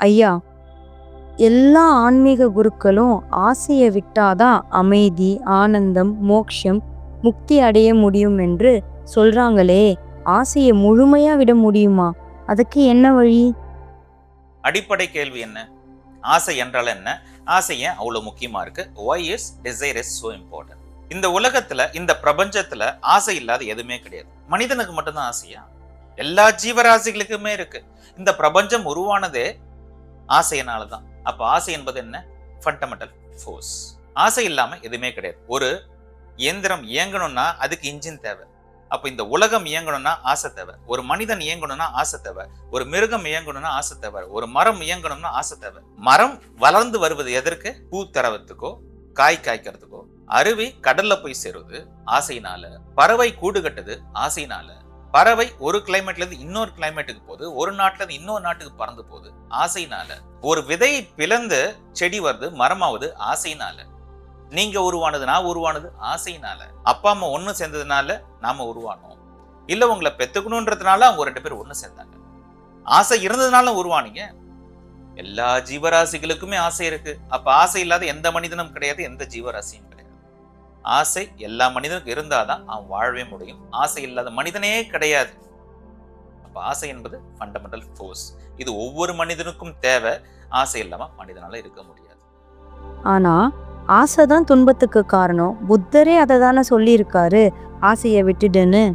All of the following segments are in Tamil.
ஐயா எல்லா ஆன்மீக குருக்களும் ஆசையை விட்டாதான் அமைதி ஆனந்தம் மோக்ஷம் முக்தி அடைய முடியும் என்று சொல்றாங்களே ஆசையை முழுமையா விட முடியுமா? அதுக்கு என்ன வழி? அடிப்படை கேள்வி என்ன? ஆசை என்றால் என்ன? ஆசை ஏன் அவ்வளோ முக்கியமா இருக்கு? Why is desire is so important இந்த உலகத்துல இந்த பிரபஞ்சத்துல ஆசை இல்லாத எதுவுமே கிடையாது. மனிதனுக்கு மட்டும்தான் ஆசையா? எல்லா ஜீவராசிகளுக்குமே இருக்கு. இந்த பிரபஞ்சம் உருவானதே ஆசையினால தான் அப்போ ஆசை என்பது என்ன? ஃபண்டமெண்டல் ஃபோர்ஸ் ஆசை இல்லாமல் எதுவுமே கிடையாது. ஒரு இயந்திரம் இயங்கணும்னா அதுக்கு இன்ஜின் தேவை. அப்போ இந்த உலகம் இயங்கணும்னா ஆசை தேவை. ஒரு மனிதன் இயங்கணும்னா ஆசை தேவை. ஒரு மிருகம் இயங்கணும்னா ஆசை தேவை. ஒரு மரம் இயங்கணும்னா ஆசை தேவை. மரம் வளர்ந்து வருவது எதற்கு? பூ தரவத்துக்கோ காய் காய்க்கிறதுக்கோ. அருவி கடல்ல போய் சேருவது ஆசையினால. பறவை கூடு கட்டுது ஆசையினால. பறவை ஒரு கிளைமேட்ல இருந்து இன்னொரு கிளைமேட்டுக்கு போகுது ஒரு நாட்டுல இருந்து இன்னொரு நாட்டுக்கு பறந்து போகுது. ஆசைனால ஒரு விதையை பிளந்து செடி வருது மரமாவது ஆசைனால நீங்க உருவானது நான் உருவானது ஆசைனால அப்பா அம்மா ஒண்ணு சேர்ந்ததுனால நாம உருவானோம். இல்ல உங்களை பெத்துக்கணுன்றதுனால அவங்க ரெண்டு பேர் ஒண்ணு சேர்ந்தாங்க. ஆசை இருந்ததுனால உருவானீங்க. எல்லா ஜீவராசிகளுக்குமே ஆசை இருக்கு. அப்ப ஆசை இல்லாத எந்த மனிதனும் கிடையாது எந்த ஜீவராசியும் கிடையாது. ஆசை எல்லா மனிதனுக்கும் இருந்தாதான் அவன் வாழவே முடியும். ஆசை இல்லாத மனிதனே கிடையாது. அப்ப ஆசை என்பது ஃபண்டமெண்டல் ஃபோர்ஸ் இது ஒவ்வொரு மனிதனுக்கும் தேவை. ஆசை இல்லாம மனிதனால இருக்க முடியாது. ஆனா ஆசைதான் துன்பத்துக்கு காரணம். புத்தரே அதை தானே சொல்லியிருக்காரு. ஆசையை விட்டுடுன்னு.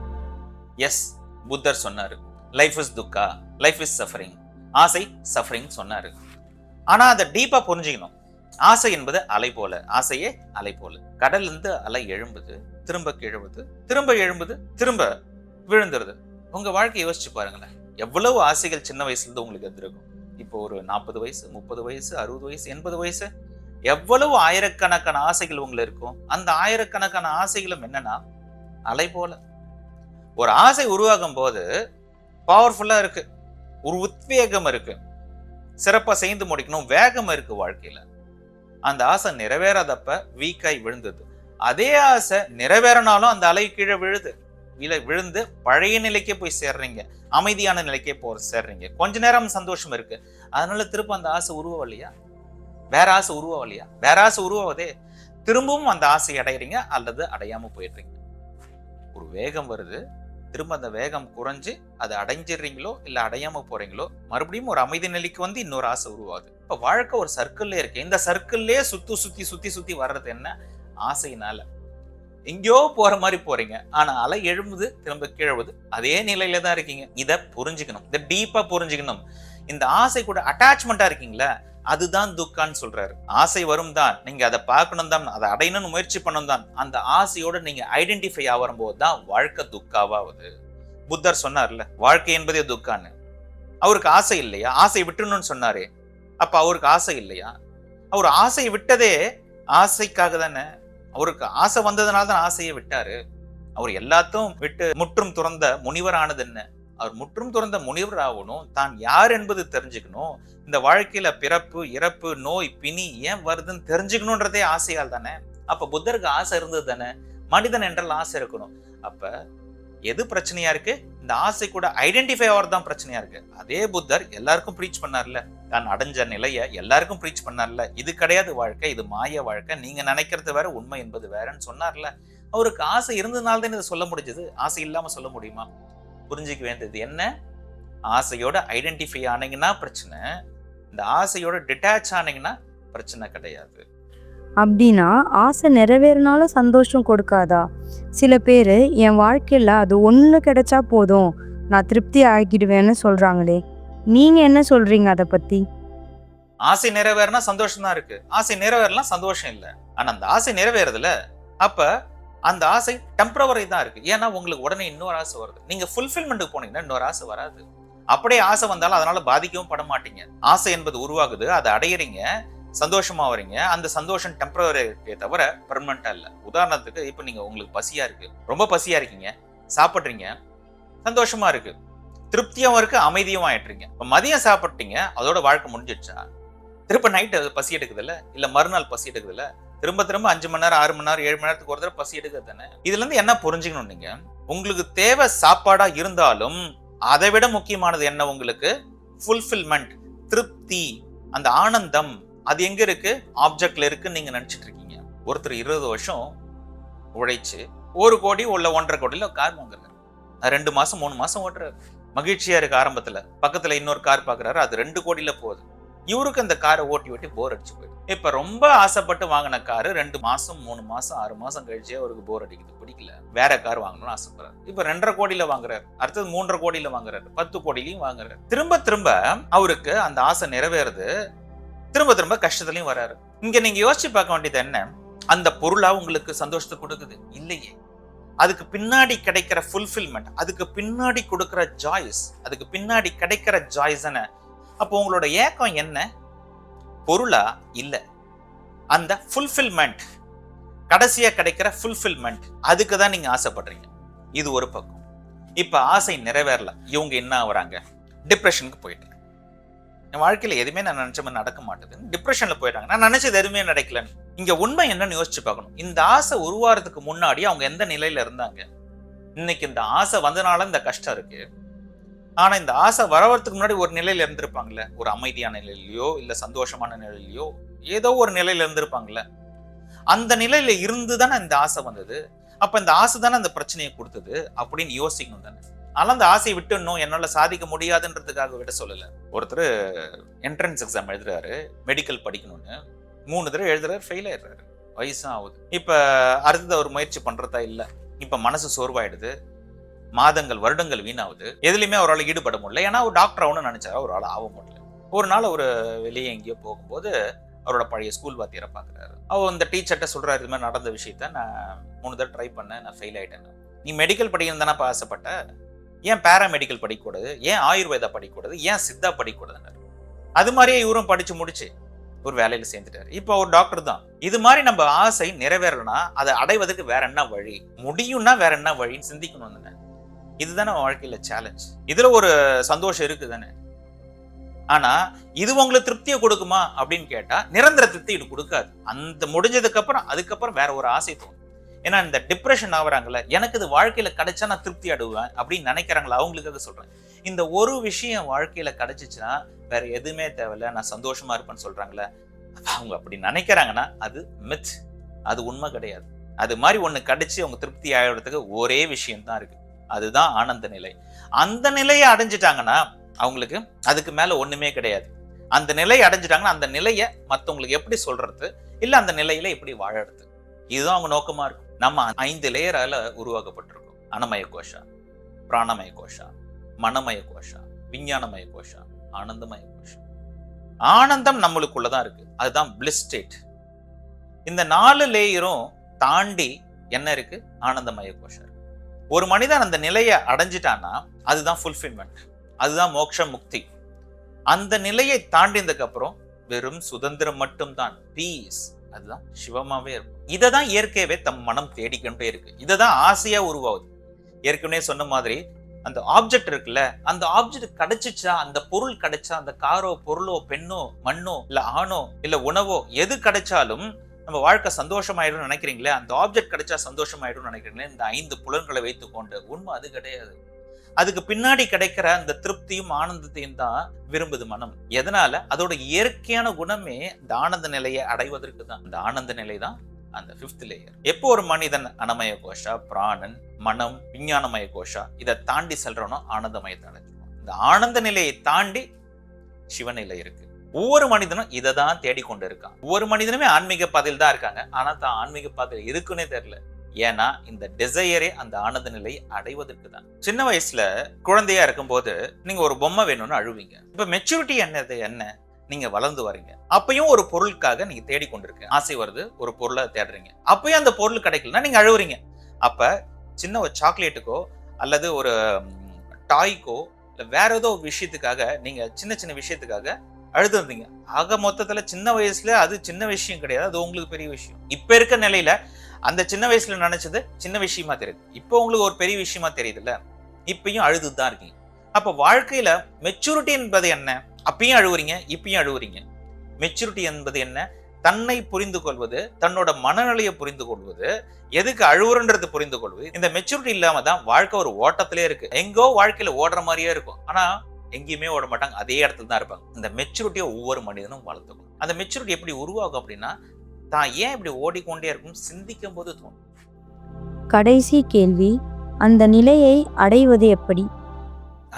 எஸ் புத்தர் சொன்னாரு. Life is dukkha life is suffering ஆசை சஃபரிங் சொன்னாரு. ஆனா அதை டீப்பா புரிஞ்சுக்கணும். ஆசை என்பது அலை போல ஆசையே அலை போல. கடல்ல இருந்து அலை எழும்புது திரும்ப கிழவுது திரும்ப எழும்புது திரும்ப விழுந்துருது. உங்க வாழ்க்கையை யோசிச்சு பாருங்களேன். எவ்வளவு ஆசைகள் சின்ன வயசுல இருந்து உங்களுக்கு இருந்திருக்கும்? இப்போ ஒரு நாற்பது வயசு முப்பது வயசு அறுபது வயசு எண்பது வயசு எவ்வளவு ஆயிரக்கணக்கான ஆசைகள் உங்களை இருக்கும்? அந்த ஆயிரக்கணக்கான ஆசைகளும் என்னன்னா அலை போல. ஒரு ஆசை உருவாகும் போது பவர்ஃபுல்லா இருக்கு. ஒரு உத்வேகம் இருக்கு. சிறப்பா செய்து முடிக்கணும். வேகம் இருக்கு வாழ்க்கையில. அந்த ஆசை நிறைவேறாதப்ப வீக்காய் விழுந்தது. அதே ஆசை நிறைவேறினாலும் அந்த அலை கீழே விழுது. விழ விழுந்து பழைய நிலைக்கே போய் சேர்றீங்க. அமைதியான நிலைக்கே போ சேர்றீங்க. கொஞ்ச நேரம் சந்தோஷம் இருக்கு. அதனால திரும்ப அந்த ஆசை உருவவில்லையா வேற ஆசை உருவவில்லையா வேற ஆசை உருவாவதே? திரும்பவும் அந்த ஆசை அடையிறீங்க அல்லது அடையாம போயிடுறீங்க. ஒரு வேகம் வருது. திரும்ப அந்த வேகம் குறைஞ்சு அதை அடைஞ்சிடுறீங்களோ இல்லை அடையாம போறீங்களோ மறுபடியும் ஒரு அமைதி நிலைக்கு வந்து இன்னொரு ஆசை உருவாகுது. இப்போ வாழ்க்கை ஒரு சர்க்கிள்லே இருக்கு. இந்த சர்க்கிள்லயே சுற்றி சுத்தி சுத்தி சுத்தி வர்றது என்ன? ஆசையினால. எங்கேயோ போற மாதிரி போறீங்க. ஆனா அலை எழும்புது திரும்ப கீழவுது அதே நிலையில தான் இருக்கீங்க. இதை புரிஞ்சுக்கணும். இதை டீப்பா புரிஞ்சுக்கணும். இந்த ஆசை கூட அட்டாச்மெண்ட்டாக இருக்கீங்களா அதுதான் துக்கான்னு சொல்றாரு. ஆசை வரும் தான் நீங்க அதை பார்க்கணும் தான் அதை அடையணும்னு முயற்சி பண்ணணும் தான் அந்த ஆசையோட நீங்க ஐடென்டிஃபை ஆகும் போது தான் வாழ்க்கை துக்காவாகுது புத்தர் சொன்னார்ல வாழ்க்கை என்பதே துக்கான்னு. அவருக்கு ஆசை இல்லையா? ஆசை விட்டுணும்னு சொன்னாரே. அப்ப அவருக்கு ஆசை இல்லையா? அவர் ஆசையை விட்டதே ஆசைக்காக தானே. அவருக்கு ஆசை வந்ததுனால தான் ஆசையை விட்டாரு. அவர் எல்லாத்தையும் விட்டு முற்றும் துறந்த முனிவர் ஆனது என்ன? அவர் முற்றும் துறந்த முனிவர் ஆகணும். தான் யார் என்பது தெரிஞ்சுக்கணும். இந்த வாழ்க்கையில பிறப்பு இறப்பு நோய் பிணி ஏன் வருதுன்னு தெரிஞ்சுக்கணுன்றதே ஆசையால் தானே? அப்ப புத்தருக்கு ஆசை இருந்தது தானே? மனிதன் என்றால் ஆசை இருக்கணும். அப்ப எது பிரச்சனையா இருக்கு? இந்த ஆசை கூட ஐடென்டிஃபை ஆகிறது தான் பிரச்சனையா இருக்கு. அதே புத்தர் எல்லாருக்கும் ப்ரீச் பண்ணார்ல. தான் அடைஞ்ச நிலையை எல்லாருக்கும் ப்ரீச் பண்ணார்ல. இது கிடையாது வாழ்க்கை இது மாய வாழ்க்கை. நீங்க நினைக்கிறது வேற உண்மை என்பது வேறன்னு சொன்னார்ல. அவருக்கு ஆசை இருந்ததுனால தான் இதை சொல்ல முடிஞ்சது. ஆசை இல்லாம சொல்ல முடியுமா? புரிஞ்சுக்க வேண்டியது என்ன? ஆசையோட ஐடென்டிஃபை ஆனீங்கன்னா பிரச்சனை. இந்த ஆசையோட டிட்டாச் ஆனீங்கன்னா பிரச்சனை கிடையாது. அப்படின்னா ஆசை நிறைவேறினாலும் சந்தோஷம் கொடுக்காதா? சில பேர் என் வாழ்க்கையில் அது ஒன்று கிடைச்சா போதும். நான் திருப்தி ஆகிடுவேன்னு சொல்கிறாங்களே நீங்கள் என்ன சொல்கிறீங்க அதை பற்றி ஆசை நிறைவேறினா சந்தோஷம் தான் இருக்கு. ஆசை நிறைவேறலாம் சந்தோஷம் இல்லை. ஆனா அந்த ஆசை நிறைவேறதுல அப்ப அந்த ஆசை டெம்பரவரி தான் இருக்கு. ஏன்னா உங்களுக்கு உடனே இன்னொரு ஆசை வருது. நீங்க ஃபுல்ஃபில்மெண்ட்டுக்கு போனீங்கன்னா இன்னொரு ஆசை வராது. அப்படியே ஆசை வந்தாலும் அதனால பாதிக்கவும் பட மாட்டீங்க. ஆசை என்பது உருவாகுது. அதை அடையிறீங்க. சந்தோஷமா வரீங்க. அந்த சந்தோஷம் டெம்பரவரி இருக்கே தவிர பெர்மனண்டா இல்ல. உதாரணத்துக்கு இப்போ நீங்க உங்களுக்கு பசியா இருக்கு. ரொம்ப பசியா இருக்கீங்க. சாப்பிட்றீங்க. சந்தோஷமா இருக்கு. திருப்தியும் இருக்கு அமைதியும் ஆயிட்டுறீங்க இப்போ மதியம் சாப்பிட்டீங்க. அதோட வாழ்க்கை முடிஞ்சிடுச்சா? திருப்ப நைட்டு பசி எடுக்குதுல்ல? இல்ல மறுநாள் பசி எடுக்குதுல்ல? திரும்ப திரும்ப அஞ்சு மணி நேரம் ஆறு மணி நேரம் ஏழு மணி நேரத்துக்கு ஒரு தடவை பசி எடுக்கிறது தானே? இதுல இருந்து என்ன புரிஞ்சுக்கணும் நீங்க? உங்களுக்கு தேவை சாப்பாடா இருந்தாலும் அதை விட முக்கியமானது என்ன உங்களுக்கு? ஃபுல்ஃபில்மெண்ட் திருப்தி அந்த ஆனந்தம். அது எங்க இருக்கு? ஆப்ஜெக்ட்ல இருக்குன்னு நீங்க நினைச்சிட்டு இருக்கீங்க. ஒருத்தர் இருபது வருஷம் உழைச்சு ஒரு கோடி உள்ள ஒன்றரை கோடியில கார் வாங்குறாரு. ரெண்டு மாசம் மூணு மாசம் ஓட்டுறாரு. மகிழ்ச்சியா இருக்கு ஆரம்பத்துல. பக்கத்துல இன்னொரு கார் பாக்குறாரு. அது ரெண்டு கோடியில போகுது. இவருக்கு அந்த காரை ஓட்டி ஓட்டி போர் அடிச்சு போயிடும் இப்ப ரொம்ப ஆசைப்பட்டு வாங்கின காரு ரெண்டு மாசம் மூணு மாசம் ஆறு மாசம் கழிச்சே அவருக்கு போர் அடிக்குது. பிடிக்கல. வேற கார் வாங்கணும்னு ஆசைப்படுறாரு. இப்ப ரெண்டரை கோடியில வாங்குறாரு. அடுத்தது மூன்றரை கோடியில வாங்குறாரு. பத்து கோடியிலையும் வாங்குறாரு. திரும்ப திரும்ப அவருக்கு அந்த ஆசை நிறைவேறுது. திரும்ப திரும்ப கஷ்டத்துலயும் வராரு. இங்க நீங்க யோசிச்சு பார்க்க வேண்டியது என்ன? அந்த பொருளா உங்களுக்கு சந்தோஷத்தை கொடுக்குது? இல்லையே. அதுக்கு பின்னாடி கிடைக்கிற ஃபுல்ஃபில்மெண்ட் அதுக்கு பின்னாடி கொடுக்கிற ஜாய்ஸ் அதுக்கு பின்னாடி கிடைக்கிற ஜாய்ஸ் அப்போ உங்களோட ஏக்கம் என்ன? பொருளா? இல்லை. அந்த ஃபுல்ஃபில்மெண்ட் கடைசியாக கிடைக்கிற ஃபுல்ஃபில்மெண்ட் அதுக்கு தான் நீங்கள் ஆசைப்படுறீங்க. இது ஒரு பக்கம். இப்போ ஆசை நிறைவேறல. இவங்க என்ன ஆகுறாங்க? டிப்ரெஷனுக்கு போயிட்டாங்க என் வாழ்க்கையில் எதுவுமே நான் நினச்ச மாதிரி நடக்க மாட்டேது. டிப்ரெஷனில் போயிட்டாங்க. நான் நினச்சது எதுவுமே நடக்கலன்னு. இங்கே உண்மை என்னன்னு யோசிச்சு பார்க்கணும். இந்த ஆசை உருவாகிறதுக்கு முன்னாடி அவங்க எந்த நிலையில் இருந்தாங்க? இன்னைக்கு இந்த ஆசை வந்தனால இந்த கஷ்டம் இருக்குது ஆனா இந்த ஆசை வரவறதுக்கு முன்னாடி ஒரு நிலையில இருந்திருப்பாங்கல்ல? ஒரு அமைதியான நிலையிலயோ இல்ல சந்தோஷமான நிலையிலயோ ஏதோ ஒரு நிலையில இருந்திருப்பாங்கல்ல? அந்த நிலையில இருந்து தானே இந்த ஆசை வந்தது? அப்ப இந்த ஆசை தானே அந்த பிரச்சனையை கொடுத்தது? அப்படின்னு யோசிக்கணும் தானே. ஆனால் அந்த ஆசையை விட்டுணும் என்னால சாதிக்க முடியாதுன்றதுக்காக விட சொல்லல. ஒருத்தர் என்ட்ரன்ஸ் எக்ஸாம் எழுதுறாரு மெடிக்கல் படிக்கணும்னு. மூணு தடவை எழுதுறாரு ஃபெயில் ஆயிடுறாரு. வயசும் ஆகுது இப்ப அடுத்தது அவர் முயற்சி பண்றதா இல்லை. இப்ப மனசு சோர்வாயிடுது. மாதங்கள் வருடங்கள் வீணாகுது. எதுலையுமே அவரால் ஈடுபட முடியல. ஏன்னா ஒரு டாக்டர் ஆகணும்னு நினைச்சாரு. அவரால் ஆக முடியல. ஒரு நாள் ஒரு வெளியே எங்கேயோ போகும்போது அவரோட பழைய ஸ்கூல் வாத்தியரை பார்க்குறாரு. அவர் இந்த டீச்சர்கிட்ட சொல்கிறாரு இது மாதிரி நடந்த விஷயத்த நான் மூணு தடவை ட்ரை பண்ணேன். நான் ஃபெயில் ஆகிட்டேன் நீ மெடிக்கல் படிக்கணும் தானே ஆசைப்பட்ட? ஏன் பேராமெடிக்கல் படிக்கக்கூடாது? ஏன் ஆயுர்வேதா படிக்கக்கூடாது? ஏன் சித்தா படிக்கக்கூடாதுன்னு அது மாதிரியே இவரும் படித்து முடிச்சு ஒரு வேலையில் சேர்ந்துட்டாரு. இப்போ ஒரு டாக்டர் தான். இது மாதிரி நம்ம ஆசை நிறைவேறலன்னா அதை அடைவதற்கு வேற என்ன வழி? முடியும்னா வேற என்ன வழின்னு சிந்திக்கணும் தானே. இதுதானே வாழ்க்கையில சேலஞ்ச் இதுல ஒரு சந்தோஷம் இருக்கு தானே ஆனா இது உங்களுக்கு திருப்தியை கொடுக்குமா அப்படின்னு கேட்டா நிரந்தர திருப்தி இது கொடுக்காது. அந்த முடிஞ்சதுக்கு அப்புறம் அதுக்கப்புறம் வேற ஒரு ஆசை தோணும். ஏன்னா இந்த டிப்ரெஷன் ஆகுறாங்கல்ல எனக்கு இது வாழ்க்கையில கிடைச்சா நான் திருப்தி அடைவேன் அப்படின்னு நினைக்கிறாங்களா? அவங்களுக்காக சொல்றேன். இந்த ஒரு விஷயம் வாழ்க்கையில கிடைச்சிச்சுன்னா வேற எதுவுமே தேவையில்ல நான் சந்தோஷமா இருப்பேன்னு சொல்றாங்களே. அவங்க அப்படி நினைக்கிறாங்கன்னா அது மித் அது உண்மை கிடையாது. அது மாதிரி ஒன்று கிடைச்சி அவங்க திருப்தி ஆகிறதுக்கு ஒரே விஷயம் தான் இருக்கு. அதுதான் ஆனந்த நிலை. அந்த நிலையை அடைஞ்சிட்டாங்கன்னா அவங்களுக்கு அதுக்கு மேல ஒண்ணுமே கிடையாது. அந்த நிலையை அடைஞ்சிட்டாங்கன்னா அந்த நிலையை மற்றவங்களுக்கு எப்படி சொல்றது? இல்ல அந்த நிலையில எப்படி வாழறது? இதுதான் அவங்க நோக்கமா இருக்கும். நம்ம ஐந்து லேயரால உருவாக்கப்பட்டிருக்கோம். அனமய கோஷா பிராணமய கோஷா மனமய கோஷா விஞ்ஞானமய கோஷா ஆனந்தமய கோஷா. ஆனந்தம் நம்மளுக்குள்ளதான் இருக்கு. அதுதான் பிளிஸ் ஸ்டேட் இந்த நாலு லேயரும் தாண்டி என்ன இருக்கு? ஆனந்தமய கோஷம் ஒரு மனிதன் அந்த நிலையை அடைஞ்சிட்டான்னா அதுதான் ஃபுல்ஃபில்மெண்ட் அதுதான் மோட்ச முக்தி. அந்த நிலையை தாண்டினதுக்கு அப்புறம் வெறும் சுதந்திரம் மட்டும்தான். பீஸ் அதுதான் சிவமாவே இருக்கும். இதை தான் இயற்கையவே தம் மனம் தேடிக்கொண்டே இருக்கு. இதை தான் ஆசையா உருவாகுது. ஏற்கனவே சொன்ன மாதிரி அந்த ஆப்ஜெக்ட் இருக்குல்ல அந்த ஆப்ஜெக்ட் கிடைச்சிச்சா அந்த பொருள் கிடைச்சா அந்த காரோ பொருளோ பெண்ணோ மண்ணோ இல்ல ஆணோ இல்ல உணவோ எது கிடைச்சாலும் நம்ம வாழ்க்கை சந்தோஷமாயிடும் நினைக்கிறீங்களே? அந்த ஆப்ஜெக்ட் கிடைச்சா சந்தோஷமாயிடும் நினைக்கிறீங்களே? இந்த ஐந்து புலன்களை வைத்துக்கொண்டு. உண்மை அது கிடையாது. அதுக்கு பின்னாடி கிடைக்கிற அந்த திருப்தியும் ஆனந்தத்தையும் தான் விரும்புது மனம். எதனால? அதோட இயற்கையான குணமே இந்த ஆனந்த நிலையை அடைவதற்கு தான். இந்த ஆனந்த நிலை தான் அந்த ஃபிஃப்த் லேயர் எப்போ ஒரு மனிதன் அனமய கோஷா பிராணன் மனம் விஞ்ஞானமய கோஷா இதை தாண்டி செல்றோனோ ஆனந்தமயத்தை அடைஞ்சிருவோம் இந்த ஆனந்த நிலையை தாண்டி சிவநிலை இருக்கு. ஒவ்வொரு மனிதனும் இதை தான் தேடிக்கொண்டு இருக்கான் ஒவ்வொரு மனிதனுமே ஆன்மீக பாதையில் தான் இருக்காங்க. ஆனால் தான் ஆன்மீக பாதையில் இருக்குன்னே தெரியல. ஏன்னா இந்த டிசையரே அந்த ஆனந்த நிலை அடைவதற்கு தான் சின்ன வயசுல குழந்தையா இருக்கும்போது நீங்க ஒரு பொம்மை வேணும்னு அழுவீங்க. இப்ப மெச்சூரிட்டி என்னது என்ன? நீங்க வளர்ந்து வரீங்க. அப்பயும் ஒரு பொருளுக்காக நீங்க தேடிக்கொண்டிருக்கீங்க. ஆசை வருது ஒரு பொருளை தேடுறீங்க. அப்பயும் அந்த பொருள் கிடைக்கலன்னா நீங்க அழுவுறீங்க. அப்ப சின்ன ஒரு சாக்லேட்டுக்கோ அல்லது ஒரு டாய்க்கோ இல்லை வேற ஏதோ விஷயத்துக்காக நீங்க சின்ன சின்ன விஷயத்துக்காக அழுதுருந்தீங்க ஆக மொத்தத்தில் சின்ன வயசுல அது சின்ன விஷயம் கிடையாது. அது உங்களுக்கு பெரிய விஷயம். இப்போ இருக்க நிலையில அந்த சின்ன வயசுல நினைச்சது சின்ன விஷயமா தெரியுது. இப்போ உங்களுக்கு ஒரு பெரிய விஷயமா தெரியுதுல்ல? இப்பயும் அழுதுதான் தான் இருக்கீங்க. அப்போ வாழ்க்கையில மெச்சூரிட்டி என்பது என்ன? அப்பயும் அழுவுறீங்க இப்பயும் அழுவுறீங்க. மெச்சூரிட்டி என்பது என்ன? தன்னை புரிந்து கொள்வது தன்னோட மனநிலையை புரிந்து கொள்வது எதுக்கு அழுவுறன்றது புரிந்து கொள்வது. இந்த மெச்சூரிட்டி இல்லாம தான் வாழ்க்கை ஒரு ஓட்டத்திலே இருக்கு. எங்கோ வாழ்க்கையில ஓடுற மாதிரியே இருக்கும். ஆனா எங்கேயுமே ஓட மாட்டாங்க. அதே இடத்துல தான் இருப்பாங்க. இந்த மெச்சூரிட்டியை ஒவ்வொரு மனிதனும் வளர்த்துக்கணும் அந்த மெச்சூரிட்டி எப்படி உருவாகும் அப்படின்னா தான் ஏன் இப்படி ஓடிக்கொண்டே இருக்கும் சிந்திக்கும் போது தோணும். கடைசி கேள்வி அந்த நிலையை அடைவது எப்படி?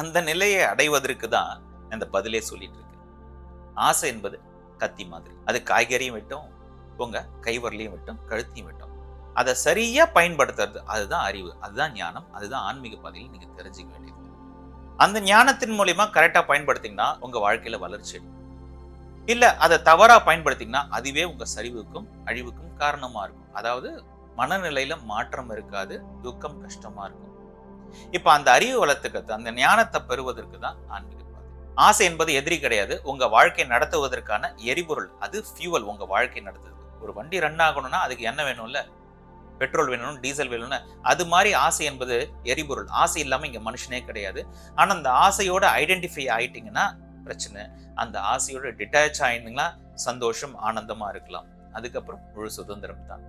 அந்த நிலையை அடைவதற்கு தான் இந்த பதிலே சொல்லிட்டு இருக்கு ஆசை என்பது கத்தி மாதிரி. அது காய்கறியும் வெட்டும் உங்க கைவரலையும் வெட்டும் கழுத்தையும் வெட்டும். அதை சரியா பயன்படுத்துறது அதுதான் அறிவு அதுதான் ஞானம் அதுதான் ஆன்மீக பாதையில் நீங்க தெரிஞ்சுக்க வேண்டியது. அந்த ஞானத்தின் மூலியமா கரெக்டா பயன்படுத்திங்கன்னா உங்க வாழ்க்கையில வளர்ச்சி இல்லை இல்ல அதை தவறா பயன்படுத்திங்கன்னா அதுவே உங்க சரிவுக்கும் அழிவுக்கும் காரணமா இருக்கும். அதாவது மனநிலையில மாற்றம் இருக்காது துக்கம் கஷ்டமா இருக்கும். இப்ப அந்த அறிவு வளர்த்துக்கிறது அந்த ஞானத்தை பெறுவதற்கு தான் ஆன்மீக பாதை. ஆசை என்பது எதிரி கிடையாது. உங்க வாழ்க்கை நடத்துவதற்கான எரிபொருள் அது ஃபியூவல் உங்க வாழ்க்கை நடத்துது. ஒரு வண்டி ரன் ஆகணும்னா அதுக்கு என்ன வேணும்ல? பெட்ரோல் வேணும் டீசல் வேணும்னு அது மாதிரி ஆசை என்பது எரிபொருள். ஆசை இல்லாமல் இங்கே மனுஷனே கிடையாது. ஆனால் அந்த ஆசையோட ஐடென்டிஃபை ஆயிட்டிங்கன்னா பிரச்சனை. அந்த ஆசையோட டிட்டாச் ஆயிருந்தீங்கன்னா சந்தோஷம் ஆனந்தமாக இருக்கலாம். அதுக்கப்புறம் முழு சுதந்திரம் தான்